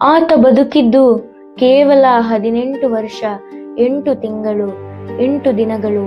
ಆತ ಬದುಕಿದ್ದು ಕೇವಲ ಹದಿನೆಂಟು ವರ್ಷ ಎಂಟು ತಿಂಗಳು ಎಂಟು ದಿನಗಳು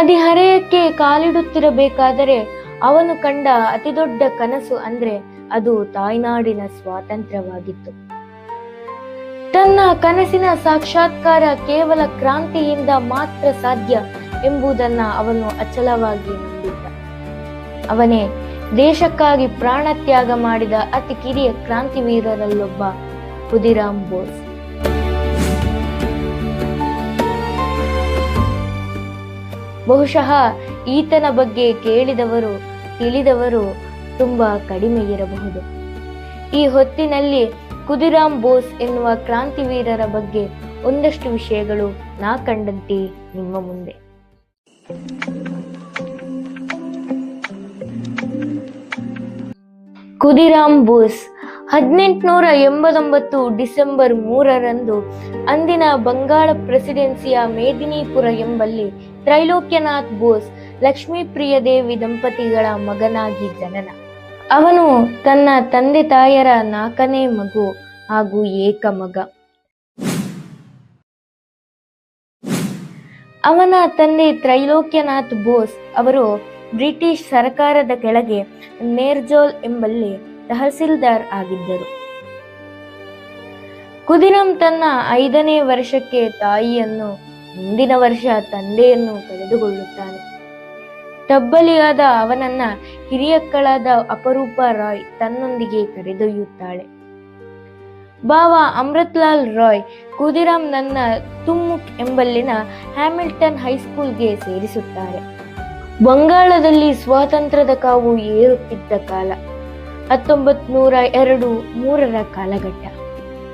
ಹದಿಹರೆಯಕ್ಕೆ ಕಾಲಿಡುತ್ತಿರಬೇಕಾದರೆ ಅವನು ಕಂಡ ಅತಿದೊಡ್ಡ ಕನಸು ಅಂದ್ರೆ ಅದು ತಾಯ್ನಾಡಿನ ಸ್ವಾತಂತ್ರ್ಯವಾಗಿತ್ತು. ತನ್ನ ಕನಸಿನ ಸಾಕ್ಷಾತ್ಕಾರ ಕೇವಲ ಕ್ರಾಂತಿಯಿಂದ ಮಾತ್ರ ಸಾಧ್ಯ ಎಂಬುದನ್ನ ಅವನು ಅಚಲವಾಗಿ ನಂಬಿದ್ದ. ಅವನೇ ದೇಶಕ್ಕಾಗಿ ಪ್ರಾಣತ್ಯಾಗ ಮಾಡಿದ ಅತಿ ಕಿರಿಯ ಕ್ರಾಂತಿವೀರರಲ್ಲೊಬ್ಬ ಖುದಿರಾಮ್ ಬೋಸ್. ಬಹುಶಃ ಈತನ ಬಗ್ಗೆ ಕೇಳಿದವರು, ತಿಳಿದವರು ತುಂಬಾ ಕಡಿಮೆ ಇರಬಹುದು ಈ ಹೊತ್ತಿನಲ್ಲಿ ಕುದಿರಾಮ್ ಬೋಸ್ ಎನ್ನುವ ಕ್ರಾಂತಿವೀರರ ಬಗ್ಗೆ ಒಂದಷ್ಟು ವಿಷಯಗಳು ನಾ ಕಂಡಂತೆ ನಿಮ್ಮ ಮುಂದೆ. ಕುದಿರಾಮ್ ಬೋಸ್ ಹದಿನೆಂಟುನೂರ ಎಂಬತ್ತೊಂಬತ್ತು ಡಿಸೆಂಬರ್ ಮೂರರಂದು ಅಂದಿನ ಬಂಗಾಳ ಪ್ರೆಸಿಡೆನ್ಸಿಯ ಮೇದಿನಿಪುರ ಎಂಬಲ್ಲಿ ತ್ರೈಲೋಕ್ಯನಾಥ್ ಬೋಸ್ ಲಕ್ಷ್ಮೀಪ್ರಿಯ ದೇವಿ ದಂಪತಿಗಳ ಮಗನಾಗಿ ಜನನ. ಅವನು ತನ್ನ ತಂದೆ ತಾಯರ ನಾಲ್ಕನೇ ಮಗು ಹಾಗೂ ಏಕ ಮಗ. ಅವನ ತಂದೆ ತ್ರೈಲೋಕ್ಯನಾಥ್ ಬೋಸ್ ಅವರು ಬ್ರಿಟಿಷ್ ಸರ್ಕಾರದ ಕೆಳಗೆ ನೇರ್ಜೋಲ್ ಎಂಬಲ್ಲಿ ತಹಸೀಲ್ದಾರ್ ಆಗಿದ್ದರು. ಕುದಿನಂ ತನ್ನ ಐದನೇ ವರ್ಷಕ್ಕೆ ತಾಯಿಯನ್ನು, ಮುಂದಿನ ವರ್ಷ ತಂದೆಯನ್ನು ಕಳೆದುಕೊಳ್ಳುತ್ತಾನೆ. ತಬ್ಬಲಿಯಾದ ಅವನನ್ನ ಹಿರಿಯಕ್ಕಳಾದ ಅಪರೂಪ ರಾಯ್ ತನ್ನೊಂದಿಗೆ ಕರೆದೊಯ್ಯುತ್ತಾಳೆ. ಬಾವ ಅಮೃತ್ಲಾಲ್ ರಾಯ್ ಕುದಿರಾಮ್ ನನ್ನ ತುಮ್ಮುಕ್ ಎಂಬಲ್ಲಿನ ಹ್ಯಾಮಿಲ್ಟನ್ ಹೈಸ್ಕೂಲ್ಗೆ ಸೇರಿಸುತ್ತಾರೆ. ಬಂಗಾಳದಲ್ಲಿ ಸ್ವಾತಂತ್ರ್ಯದ ಕಾವು ಏರುತ್ತಿದ್ದ ಕಾಲ. ಹತ್ತೊಂಬತ್ ನೂರ ಎರಡು ಮೂರರ ಕಾಲಘಟ್ಟ.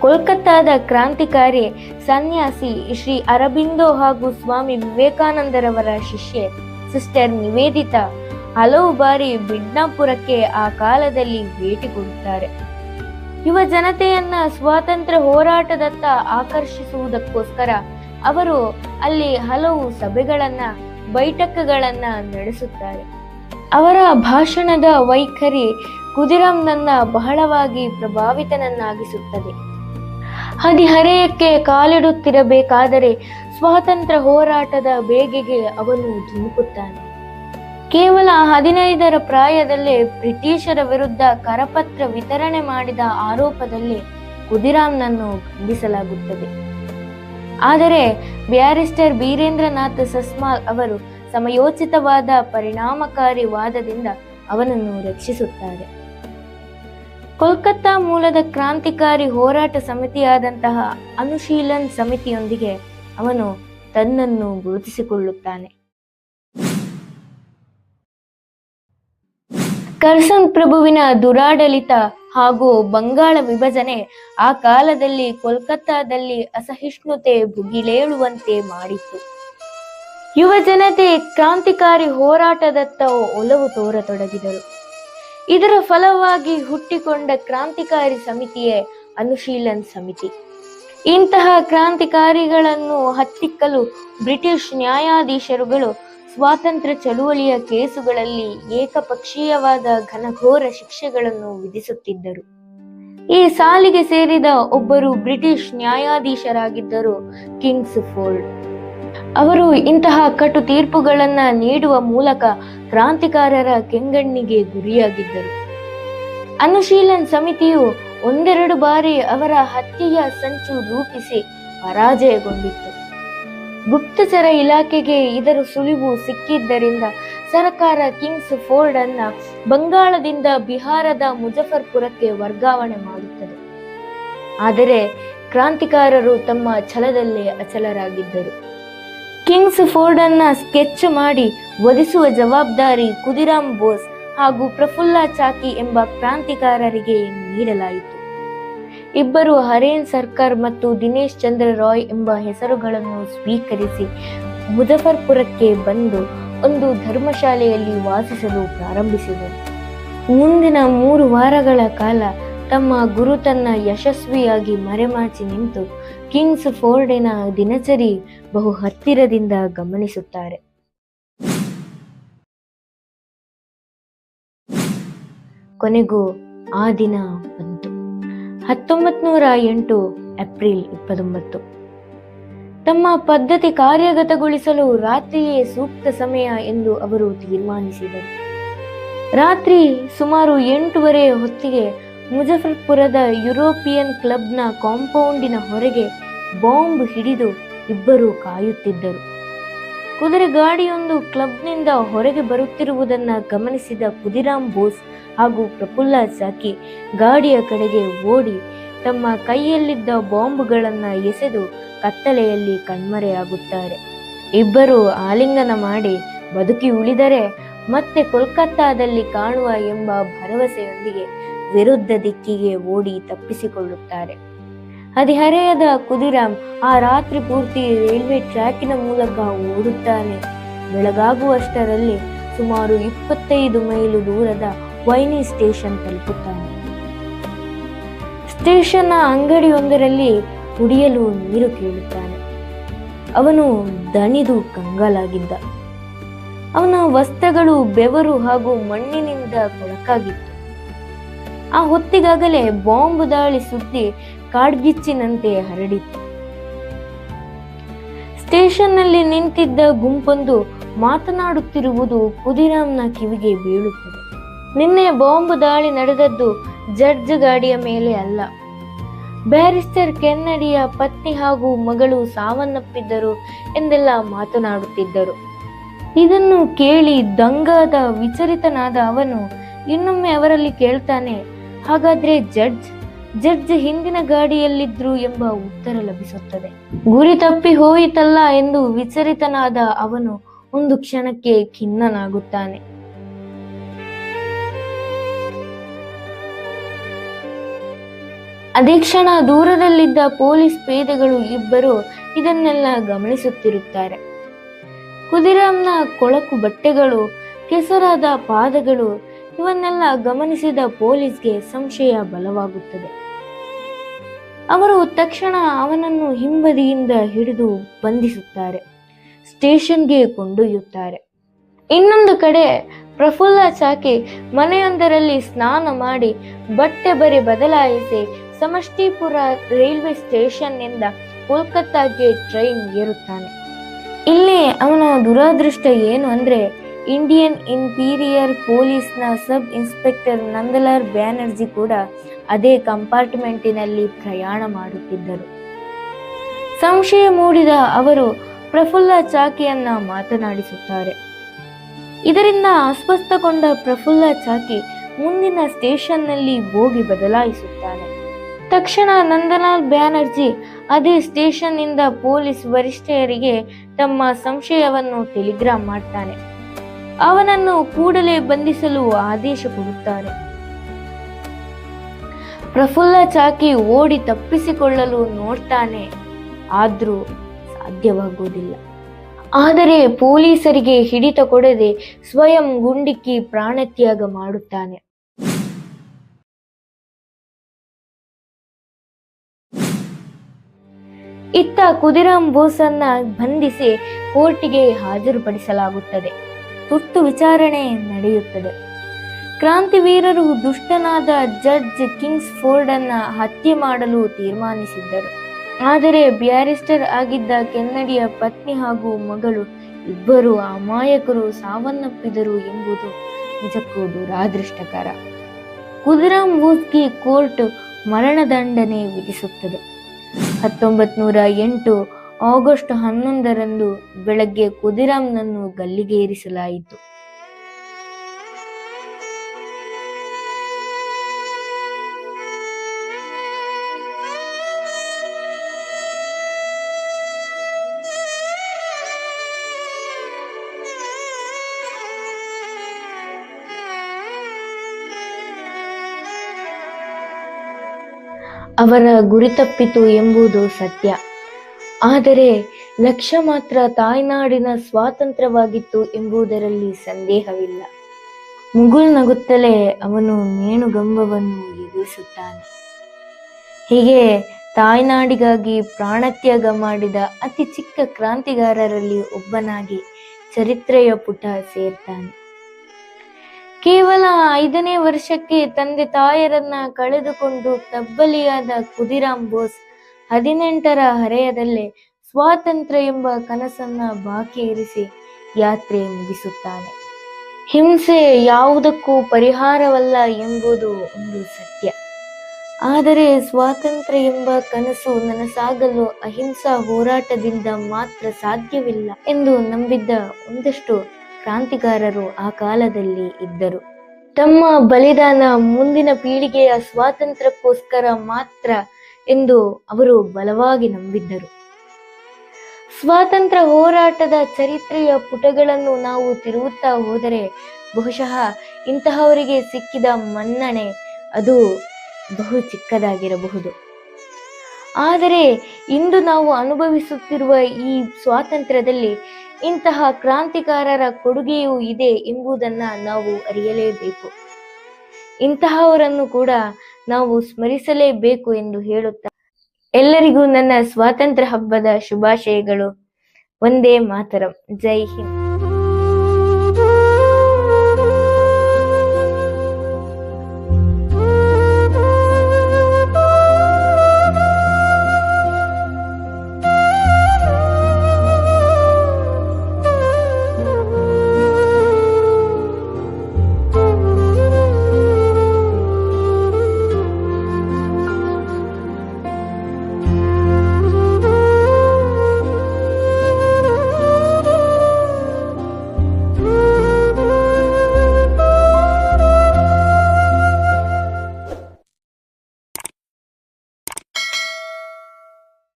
ಕೋಲ್ಕತ್ತಾದ ಕ್ರಾಂತಿಕಾರಿ ಸನ್ಯಾಸಿ ಶ್ರೀ ಅರಬಿಂದೋ ಹಾಗೂ ಸ್ವಾಮಿ ವಿವೇಕಾನಂದರವರ ಶಿಷ್ಯೆ ಸಿಸ್ಟರ್ ನಿವೇದಿತ ಹಲವು ಬಾರಿ ಬಿಡ್ನಾಪುರಕ್ಕೆ ಆ ಕಾಲದಲ್ಲಿ ಭೇಟಿ ಕೊಡುತ್ತಾರೆ. ಯುವ ಜನತೆಯನ್ನ ಸ್ವಾತಂತ್ರ್ಯ ಹೋರಾಟದತ್ತ ಆಕರ್ಷಿಸುವುದಕ್ಕೋಸ್ಕರ ಅವರು ಅಲ್ಲಿ ಹಲವು ಸಭೆಗಳನ್ನ, ಬೈಠಕ್ಗಳನ್ನ ನಡೆಸುತ್ತಾರೆ. ಅವರ ಭಾಷಣದ ವೈಖರಿ ಕುದಿರಾಮ್ನನ್ನ ಬಹಳವಾಗಿ ಪ್ರಭಾವಿತನನ್ನಾಗಿಸುತ್ತದೆ. ಹದಿಹರೆಯಕ್ಕೆ ಕಾಲಿಡುತ್ತಿರಬೇಕಾದರೆ ಸ್ವಾತಂತ್ರ್ಯ ಹೋರಾಟದ ಬೇಗೆಗೆ ಅವನು ಧುಮುಕುತ್ತಾನೆ. ಕೇವಲ ಹದಿನೈದರ ಪ್ರಾಯದಲ್ಲೇ ಬ್ರಿಟಿಷರ ವಿರುದ್ಧ ಕರಪತ್ರ ವಿತರಣೆ ಮಾಡಿದ ಆರೋಪದಲ್ಲಿ ಕುದಿರಾಮ್ನನ್ನು ಬಂಧಿಸಲಾಗುತ್ತದೆ. ಆದರೆ ಬ್ಯಾರಿಸ್ಟರ್ ಬೀರೇಂದ್ರನಾಥ್ ಸಸ್ಮಾಲ್ ಅವರು ಸಮಯೋಚಿತವಾದ ಪರಿಣಾಮಕಾರಿ ವಾದದಿಂದ ಅವನನ್ನು ರಕ್ಷಿಸುತ್ತಾರೆ. ಕೋಲ್ಕತ್ತಾ ಮೂಲದ ಕ್ರಾಂತಿಕಾರಿ ಹೋರಾಟ ಸಮಿತಿಯಾದಂತಹ ಅನುಶೀಲನ್ ಸಮಿತಿಯೊಂದಿಗೆ ಅವನು ತನ್ನನ್ನು ಗುರುತಿಸಿಕೊಳ್ಳುತ್ತಾನೆ. ಕರ್ಸನ್ ಪ್ರಭುವಿನ ದುರಾಡಳಿತ ಹಾಗೂ ಬಂಗಾಳ ವಿಭಜನೆ ಆ ಕಾಲದಲ್ಲಿ ಕೋಲ್ಕತ್ತಾದಲ್ಲಿ ಅಸಹಿಷ್ಣುತೆ ಭುಗಿಲೇಳುವಂತೆ ಮಾಡಿತ್ತು. ಯುವ ಜನತೆ ಕ್ರಾಂತಿಕಾರಿ ಹೋರಾಟದತ್ತ ಒಲವು ತೋರತೊಡಗಿದರು. ಇದರ ಫಲವಾಗಿ ಹುಟ್ಟಿಕೊಂಡ ಕ್ರಾಂತಿಕಾರಿ ಸಮಿತಿಯೇ ಅನುಶೀಲನ್ ಸಮಿತಿ. ಇಂತಹ ಕ್ರಾಂತಿಕಾರಿಗಳನ್ನು ಹತ್ತಿಕ್ಕಲು ಬ್ರಿಟಿಷ್ ನ್ಯಾಯಾಧೀಶರುಗಳು ಸ್ವಾತಂತ್ರ್ಯ ಚಳುವಳಿಯ ಕೇಸುಗಳಲ್ಲಿ ಏಕಪಕ್ಷೀಯವಾದ ಘನಘೋರ ಶಿಕ್ಷೆಗಳನ್ನು ವಿಧಿಸುತ್ತಿದ್ದರು. ಈ ಸಾಲಿಗೆ ಸೇರಿದ ಒಬ್ಬರು ಬ್ರಿಟಿಷ್ ನ್ಯಾಯಾಧೀಶರಾಗಿದ್ದರು ಕಿಂಗ್ಸ್ ಫೋರ್ಡ್. ಅವರು ಇಂತಹ ಕಟು ತೀರ್ಪುಗಳನ್ನ ನೀಡುವ ಮೂಲಕ ಕ್ರಾಂತಿಕಾರರ ಕೆಂಗಣ್ಣಿಗೆ ಗುರಿಯಾಗಿದ್ದರು. ಅನುಶೀಲನ್ ಸಮಿತಿಯು ಒಂದೆರಡು ಬಾರಿ ಅವರ ಹತ್ಯೆಯ ಸಂಚು ರೂಪಿಸಿ ಪರಾಜಯಗೊಂಡಿತ್ತು. ಗುಪ್ತಚರ ಇಲಾಖೆಗೆ ಇದರ ಸುಳಿವು ಸಿಕ್ಕಿದ್ದರಿಂದ ಸರ್ಕಾರ ಕಿಂಗ್ಸ್ ಫೋರ್ಡ್ ಅನ್ನ ಬಂಗಾಳದಿಂದ ಬಿಹಾರದ ಮುಜಫರ್ಪುರಕ್ಕೆ ವರ್ಗಾವಣೆ ಮಾಡುತ್ತದೆ. ಆದರೆ ಕ್ರಾಂತಿಕಾರರು ತಮ್ಮ ಛಲದಲ್ಲೇ ಅಚಲರಾಗಿದ್ದರು. ಕಿಂಗ್ಸ್ ಫೋರ್ಡ್ ಅನ್ನ ಸ್ಕೆಚ್ ಮಾಡಿ ಒದಿಸುವ ಜವಾಬ್ದಾರಿ ಕುದಿರಾಮ್ ಬೋಸ್ ಹಾಗೂ ಪ್ರಫುಲ್ಲ ಚಾಕಿ ಎಂಬ ಕ್ರಾಂತಿಕಾರರಿಗೆ ನೀಡಲಾಯಿತು. ಇಬ್ಬರು ಹರೇನ್ ಸರ್ಕಾರ್ ಮತ್ತು ದಿನೇಶ್ ಚಂದ್ರ ರಾಯ್ ಎಂಬ ಹೆಸರುಗಳನ್ನು ಸ್ವೀಕರಿಸಿ ಮುಜಫರ್ಪುರಕ್ಕೆ ಬಂದು ಒಂದು ಧರ್ಮಶಾಲೆಯಲ್ಲಿ ವಾಸಿಸಲು ಪ್ರಾರಂಭಿಸಿದರು. ಮುಂದಿನ ಮೂರು ವಾರಗಳ ಕಾಲ ತಮ್ಮ ಗುರುತನ್ನ ಯಶಸ್ವಿಯಾಗಿ ಮರೆಮಾಚಿ ನಿಂತು ಕಿಂಗ್ಸ್ ಫೋರ್ಡಿನ ದಿನಚರಿ ಬಹು ಹತ್ತಿರದಿಂದ ಗಮನಿಸುತ್ತಾರೆ. ಕೊನೆಗೂ ಆ ದಿನ ಬಂತು. ಹತ್ತೊಂಬತ್ ನೂರ ಎಂಟು ಏಪ್ರಿಲ್ ಇಪ್ಪತ್ತೊಂಬತ್ತು. ತಮ್ಮ ಪದ್ಧತಿ ಕಾರ್ಯಗತಗೊಳಿಸಲು ರಾತ್ರಿಯೇ ಸೂಕ್ತ ಸಮಯ ಎಂದು ಅವರು ತೀರ್ಮಾನಿಸಿದರು. ರಾತ್ರಿ ಸುಮಾರು ಎಂಟೂವರೆ ಹೊತ್ತಿಗೆ ಮುಜಫರ್ಪುರದ ಯುರೋಪಿಯನ್ ಕ್ಲಬ್ನ ಕಾಂಪೌಂಡಿನ ಹೊರಗೆ ಬಾಂಬ್ ಹಿಡಿದು ಇಬ್ಬರು ಕಾಯುತ್ತಿದ್ದರು. ಕುದುರೆ ಗಾಡಿಯೊಂದು ಕ್ಲಬ್ನಿಂದ ಹೊರಗೆ ಬರುತ್ತಿರುವುದನ್ನು ಗಮನಿಸಿದ ಕುದಿರಾಮ್ ಬೋಸ್ ಹಾಗೂ ಪ್ರಫುಲ್ಲ ಸಾಕಿ ಗಾಡಿಯ ಕಡೆಗೆ ಓಡಿ ತಮ್ಮ ಕೈಯಲ್ಲಿದ್ದ ಬಾಂಬ್ಗಳನ್ನು ಎಸೆದು ಕತ್ತಲೆಯಲ್ಲಿ ಕಣ್ಮರೆಯಾಗುತ್ತಾರೆ. ಇಬ್ಬರು ಆಲಿಂಗನ ಮಾಡಿ ಬದುಕಿ ಉಳಿದರೆ ಮತ್ತೆ ಕೋಲ್ಕತ್ತಾದಲ್ಲಿ ಕಾಣುವ ಎಂಬ ಭರವಸೆಯೊಂದಿಗೆ ವಿರುದ್ಧ ದಿಕ್ಕಿಗೆ ಓಡಿ ತಪ್ಪಿಸಿಕೊಳ್ಳುತ್ತಾರೆ. ಹದಿಹರೆಯದ ಕುದಿರಾಮ್ ಆ ರಾತ್ರಿ ಪೂರ್ತಿ ರೈಲ್ವೆ ಟ್ರ್ಯಾಕಿನ ಮೂಲಕ ಓಡುತ್ತಾನೆ. ಬೆಳಗಾಗುವಷ್ಟರಲ್ಲಿ ಸುಮಾರು ಇಪ್ಪತ್ತೈದು ಮೈಲು ದೂರದ ವೈನಿ ಸ್ಟೇಷನ್ ತಲುಪುತ್ತಾನೆ. ಸ್ಟೇಷನ್ನ ಅಂಗಡಿಯೊಂದರಲ್ಲಿ ಕುಡಿಯಲು ನೀರು ಕೇಳುತ್ತಾನೆ. ಅವನು ದಣಿದು ಕಂಗಾಲಾಗಿದ್ದ. ಅವನ ವಸ್ತ್ರಗಳು ಬೆವರು ಹಾಗೂ ಮಣ್ಣಿನಿಂದ ಕೊಳಕಾಗಿತ್ತು. ಆ ಹೊತ್ತಿಗಾಗಲೇ ಬಾಂಬ್ ದಾಳಿ ಸುದ್ದಿ ಕಾಡ್ಗಿಚ್ಚಿನಂತೆ ಹರಡಿತ್ತು. ಸ್ಟೇಷನ್ನಲ್ಲಿ ನಿಂತಿದ್ದ ಗುಂಪೊಂದು ಮಾತನಾಡುತ್ತಿರುವುದು ಕುದಿರಾಮ್ನ ಕಿವಿಗೆ ಬೀಳುತ್ತದೆ. ನಿನ್ನೆ ಬಾಂಬ್ ದಾಳಿ ನಡೆದದ್ದು ಜಡ್ಜ್ ಗಾಡಿಯ ಮೇಲೆ ಅಲ್ಲ. ಬ್ಯಾರಿಸ್ಟರ್ ಕೆನ್ನಡಿಯ ಪತ್ನಿ ಹಾಗೂ ಮಗಳು ಸಾವನ್ನಪ್ಪಿದ್ದರು ಎಂದೆಲ್ಲ ಮಾತನಾಡುತ್ತಿದ್ದರು. ಇದನ್ನು ಕೇಳಿ ದಂಗಾದ ವಿಚಲಿತನಾದ ಅವನು ಇನ್ನೊಮ್ಮೆ ಅವರಲ್ಲಿ ಕೇಳ್ತಾನೆ ಹಾಗಾದ್ರೆ ಜಡ್ಜ್ ಜಡ್ಜ್ ಹಿಂದಿನ ಗಾಡಿಯಲ್ಲಿದ್ರು ಎಂಬ ಉತ್ತರ ಲಭಿಸುತ್ತದೆ. ಗುರಿ ತಪ್ಪಿ ಹೋಯಿತಲ್ಲ ಎಂದು ವಿಚಲಿತನಾದ ಅವನು ಒಂದು ಕ್ಷಣಕ್ಕೆ ಖಿನ್ನನಾಗುತ್ತಾನೆ. ಅದೇ ಕ್ಷಣ ದೂರದಲ್ಲಿದ್ದ ಪೊಲೀಸ್ ಪೇದೆಗಳು ಇಬ್ಬರು ಇದನ್ನೆಲ್ಲ ಗಮನಿಸುತ್ತಿರುತ್ತಾರೆ. ಕುದಿರಾಮ್ನ ಕೊಳಕು ಬಟ್ಟೆಗಳು, ಕೆಸರಾದ ಪಾದಗಳು ಇವನ್ನೆಲ್ಲ ಗಮನಿಸಿದ ಪೊಲೀಸ್ಗೆ ಸಂಶಯ ಬಲವಾಗುತ್ತದೆ. ಅವರು ತಕ್ಷಣ ಅವನನ್ನು ಹಿಂಬದಿಯಿಂದ ಹಿಡಿದು ಬಂಧಿಸುತ್ತಾರೆ, ಸ್ಟೇಷನ್ಗೆ ಕೊಂಡೊಯ್ಯುತ್ತಾರೆ. ಇನ್ನೊಂದು ಕಡೆ ಪ್ರಫುಲ್ಲ ಚಾಕಿ ಮನೆಯೊಂದರಲ್ಲಿ ಸ್ನಾನ ಮಾಡಿ ಬಟ್ಟೆ ಬರೆ ಬದಲಾಯಿಸಿ ಸಮಷ್ಟಿಪುರ ರೈಲ್ವೆ ಸ್ಟೇಷನ್ನಿಂದ ಕೋಲ್ಕತ್ತಾಗೆ ಟ್ರೈನ್ ಏರುತ್ತಾನೆ. ಇಲ್ಲಿ ಅವನ ದುರಾದೃಷ್ಟ ಏನು ಅಂದ್ರೆ ಇಂಡಿಯನ್ ಇಂಪೀರಿಯರ್ ಪೊಲೀಸ್ನ ಸಬ್ ಇನ್ಸ್ಪೆಕ್ಟರ್ ನಂದಲಾಲ್ ಬ್ಯಾನರ್ಜಿ ಕೂಡ ಅದೇ ಕಂಪಾರ್ಟ್ಮೆಂಟಿನಲ್ಲಿ ಪ್ರಯಾಣ ಮಾಡುತ್ತಿದ್ದರು. ಸಂಶಯ ಮೂಡಿದ ಅವರು, ಪ್ರಫುಲ್ಲ ಚಾಕಿಯನ್ನ ಮಾತನಾಡಿಸುತ್ತಾರೆ. ಇದರಿಂದ ಅಸ್ವಸ್ಥಗೊಂಡ ಪ್ರಫುಲ್ಲ ಚಾಕಿ ಮುಂದಿನ ಸ್ಟೇಷನ್ನಲ್ಲಿ ಹೋಗಿ ಬದಲಾಯಿಸುತ್ತಾನೆ. ತಕ್ಷಣ ನಂದಲಾಲ್ ಬ್ಯಾನರ್ಜಿ ಅದೇ ಸ್ಟೇಷನ್ನಿಂದ ಪೊಲೀಸ್ ವರಿಷ್ಠರಿಗೆ ತಮ್ಮ ಸಂಶಯವನ್ನು ಟೆಲಿಗ್ರಾಮ್ ಮಾಡ್ತಾನೆ. ಅವನನ್ನು ಕೂಡಲೇ ಬಂಧಿಸಲು ಆದೇಶ ಕೊಡುತ್ತಾರೆ. ಪ್ರಫುಲ್ಲ ಚಾಕಿ ಓಡಿ ತಪ್ಪಿಸಿಕೊಳ್ಳಲು ನೋಡ್ತಾನೆ. ಆದ್ರೂ ಸಾಧ್ಯವಾಗುವುದಿಲ್ಲ. ಆದರೆ ಪೊಲೀಸರಿಗೆ ಹಿಡಿತ ಕೊಡದೆ ಸ್ವಯಂ ಗುಂಡಿಕ್ಕಿ ಪ್ರಾಣತ್ಯಾಗ ಮಾಡುತ್ತಾನೆ. ಇತ್ತ ಕುದಿರಾಮ್ ಬೋಸನ್ನ ಬಂಧಿಸಿ ಕೋರ್ಟಿಗೆ ಹಾಜರುಪಡಿಸಲಾಗುತ್ತದೆ. ತುರ್ತು ವಿಚಾರಣೆ ನಡೆಯುತ್ತದೆ. ಕ್ರಾಂತಿವೀರರು ದುಷ್ಟನಾದ ಜಡ್ಜ್ ಕಿಂಗ್ಸ್ ಫೋರ್ಡ್ ಅನ್ನ ಹತ್ಯೆ ಮಾಡಲು ತೀರ್ಮಾನಿಸಿದ್ದರು. ಆದರೆ ಬ್ಯಾರಿಸ್ಟರ್ ಆಗಿದ್ದ ಕೆನ್ನಡಿಯ ಪತ್ನಿ ಹಾಗೂ ಮಗಳು ಇಬ್ಬರು ಅಮಾಯಕರು ಸಾವನ್ನಪ್ಪಿದರು ಎಂಬುದು ನಿಜಕ್ಕೂ ದುರಾದೃಷ್ಟಕರ. ಕುದುರಾಮ್ ಮೂಸ್ಕಿ ಕೋರ್ಟ್ ಮರಣದಂಡನೆ ವಿಧಿಸುತ್ತದೆ. ಹತ್ತೊಂಬತ್ ನೂರ ಎಂಟು ಆಗಸ್ಟ್ ಹನ್ನೊಂದರಂದು ಬೆಳಗ್ಗೆ ಕುದಿರಾಮ್ನನ್ನು ಗಲ್ಲಿಗೇರಿಸಲಾಯಿತು ಅವರ ಗುರಿ ತಪ್ಪಿತು ಎಂಬುದು ಸತ್ಯ. ಆದರೆ ಲಕ್ಷ್ಯ ಮಾತ್ರ ತಾಯ್ನಾಡಿನ ಸ್ವಾತಂತ್ರ್ಯವಾಗಿತ್ತು ಎಂಬುದರಲ್ಲಿ ಸಂದೇಹವಿಲ್ಲ. ಮುಗುಲ್ ನಗುತ್ತಲೇ ಅವನು ನೇಣುಗಂಬವನ್ನು ಎದುರಿಸುತ್ತಾನೆ. ಹೀಗೆ ತಾಯ್ನಾಡಿಗಾಗಿ ಪ್ರಾಣತ್ಯಾಗ ಮಾಡಿದ ಅತಿ ಚಿಕ್ಕ ಕ್ರಾಂತಿಗಾರರಲ್ಲಿ ಒಬ್ಬನಾಗಿ ಚರಿತ್ರೆಯ ಪುಟ ಸೇರ್ತಾನೆ. ಕೇವಲ ಐದನೇ ವರ್ಷಕ್ಕೆ ತಂದೆ ತಾಯರನ್ನ ಕಳೆದುಕೊಂಡು ತಬ್ಬಲಿಯಾದ ಖುದಿರಾಮ್ ಬೋಸ್ ಹದಿನೆಂಟರ ಹರೆಯದಲ್ಲೇ ಸ್ವಾತಂತ್ರ್ಯ ಎಂಬ ಕನಸನ್ನ ಬಾಕಿ ಇರಿಸಿ ಯಾತ್ರೆ ಮುಗಿಸುತ್ತಾನೆ. ಹಿಂಸೆ ಯಾವುದಕ್ಕೂ ಪರಿಹಾರವಲ್ಲ ಎಂಬುದು ಒಂದು ಸತ್ಯ. ಆದರೆ ಸ್ವಾತಂತ್ರ್ಯ ಎಂಬ ಕನಸು ನನಸಾಗಲು ಅಹಿಂಸಾ ಹೋರಾಟದಿಂದ ಮಾತ್ರ ಸಾಧ್ಯವಿಲ್ಲ ಎಂದು ನಂಬಿದ್ದ ಒಂದಷ್ಟು ಕ್ರಾಂತಿಕಾರರು ಆ ಕಾಲದಲ್ಲಿ ಇದ್ದರು. ತಮ್ಮ ಬಲಿದಾನ ಮುಂದಿನ ಪೀಳಿಗೆಯ ಸ್ವಾತಂತ್ರ್ಯಕ್ಕೋಸ್ಕರ ಮಾತ್ರ ಎಂದು ಅವರು ಬಲವಾಗಿ ನಂಬಿದ್ದರು. ಸ್ವಾತಂತ್ರ್ಯ ಹೋರಾಟದ ಚರಿತ್ರೆಯ ಪುಟಗಳನ್ನು ನಾವು ತಿರುಗುತ್ತಾ ಹೋದರೆ ಬಹುಶಃ ಇಂತಹವರಿಗೆ ಸಿಕ್ಕಿದ ಮನ್ನಣೆ ಅದು ಬಹು ಚಿಕ್ಕದಾಗಿರಬಹುದು. ಆದರೆ ಇಂದು ನಾವು ಅನುಭವಿಸುತ್ತಿರುವ ಈ ಸ್ವಾತಂತ್ರ್ಯದಲ್ಲಿ ಇಂತಹ ಕ್ರಾಂತಿಕಾರರ ಕೊಡುಗೆಯೂ ಇದೆ ಎಂಬುದನ್ನ ನಾವು ಅರಿಯಲೇಬೇಕು. ಇಂತಹವರನ್ನು ಕೂಡ ನಾವು ಸ್ಮರಿಸಲೇಬೇಕು ಎಂದು ಹೇಳುತ್ತಾ ಎಲ್ಲರಿಗೂ ನನ್ನ ಸ್ವಾತಂತ್ರ್ಯ ಹಬ್ಬದ ಶುಭಾಶಯಗಳು. ಒಂದೇ ಮಾತರಂ. ಜೈ ಹಿಂದ್.